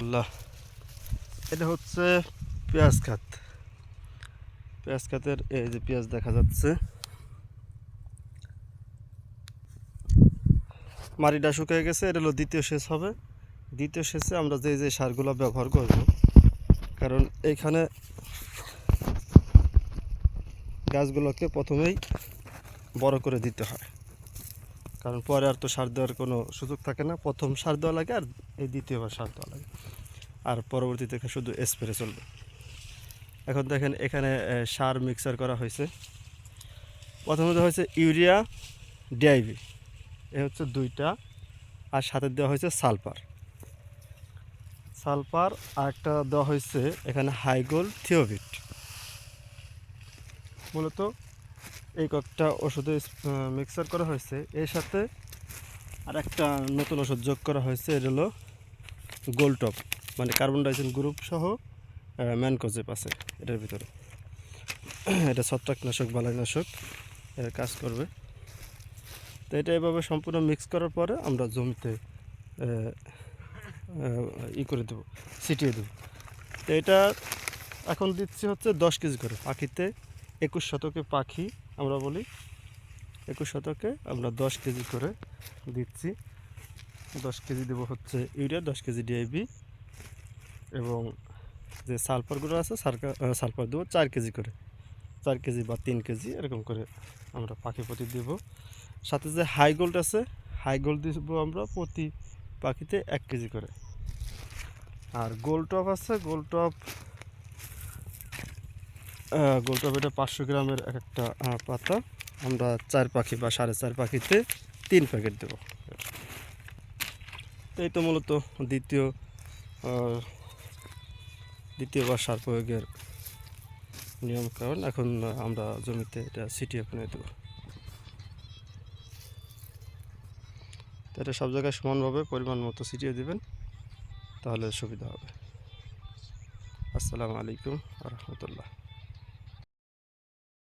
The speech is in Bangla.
আল্লাহ এটা হচ্ছে পেঁয়াজ খাত। পেঁয়াজ খাতের, এই যে পেঁয়াজ দেখা যাচ্ছে। মাটিটা শুকিয়ে গেছে, এটা হলো দ্বিতীয় সেচ হবে। দ্বিতীয় সেচে আমরা যে যে সারগুলো ব্যবহার করব, কারণ এইখানে গাছগুলোকে প্রথমেই বড় করে দিতে হয়। কারণ পরে আর তো সার দেওয়ার কোনো সুযোগ থাকে না। প্রথম সার দেওয়া লাগে আর এই দ্বিতীয়বার সার দেওয়া লাগে। আর পরবর্তীতে শুধু স্প্রে চলবে। এখন দেখেন এখানে সার মিক্সার করা হয়েছে। প্রথমত হয়েছে ইউরিয়া ডিআইবি এ হচ্ছে দুইটা। আর সাথে দেওয়া হয়েছে সালফার। সালফার আর একটা দেওয়া হয়েছে এখানে হাইগোল থিওভিট। মূলত এই কয়েকটা ওষুধে মিক্সার করা হয়েছে। এর সাথে আর একটা নতুন ওষুধ যোগ করা হয়েছে এটা হলো গোলটপ মানে কার্বন ডাইঅক্সাইড গ্রুপ সহ ম্যানকোজেপ আছে এটার ভিতরে। এটা ছত্রাকনাশক, বালাইনাশক, এর কাজ করবে। তো এটা এভাবে সম্পূর্ণ মিক্স করার পরে আমরা জমিতে ই করে দেবো, ছিটিয়ে দেবো। তো এটা এখন দিচ্ছি হচ্ছে দশ কেজি করে, পাখিতে একুশ শতকে পাখি আমরা বলি একুশ শতকে আমরা দশ কেজি করে দিচ্ছি। দশ কেজি দেবো হচ্ছে ইউরিয়া, দশ কেজি ডিআইবি এবং যে সালফারগুলো আছে সালফার সালফার দেবো চার কেজি করে। চার কেজি বা তিন কেজি এরকম করে আমরা পাখি প্রতি দেবো। সাথে যে হাই গোল্ড আছে হাই গোল্ড দেবো আমরা প্রতি পাখিতে এক কেজি করে। আর গোল টপ আছে গোল টপ গোল টপ পাঁচশো গ্রামের এক একটা পাতা। আমরা চার পাখি বা সাড়ে চার পাখিতে তিন প্যাকেট দেবো। এই তো মূলত দ্বিতীয় দ্বিতীয়বার সার প্রয়োগের নিয়ম কারণ। এখন আমরা জমিতে এটা ছিটিয়ে ফেলে দেবো। এটা সব জায়গায় সমানভাবে পরিমাণ মতো ছিটিয়ে দেবেন, তাহলে সুবিধা হবে। আসসালামু আলাইকুম রহমতুল্লাহ।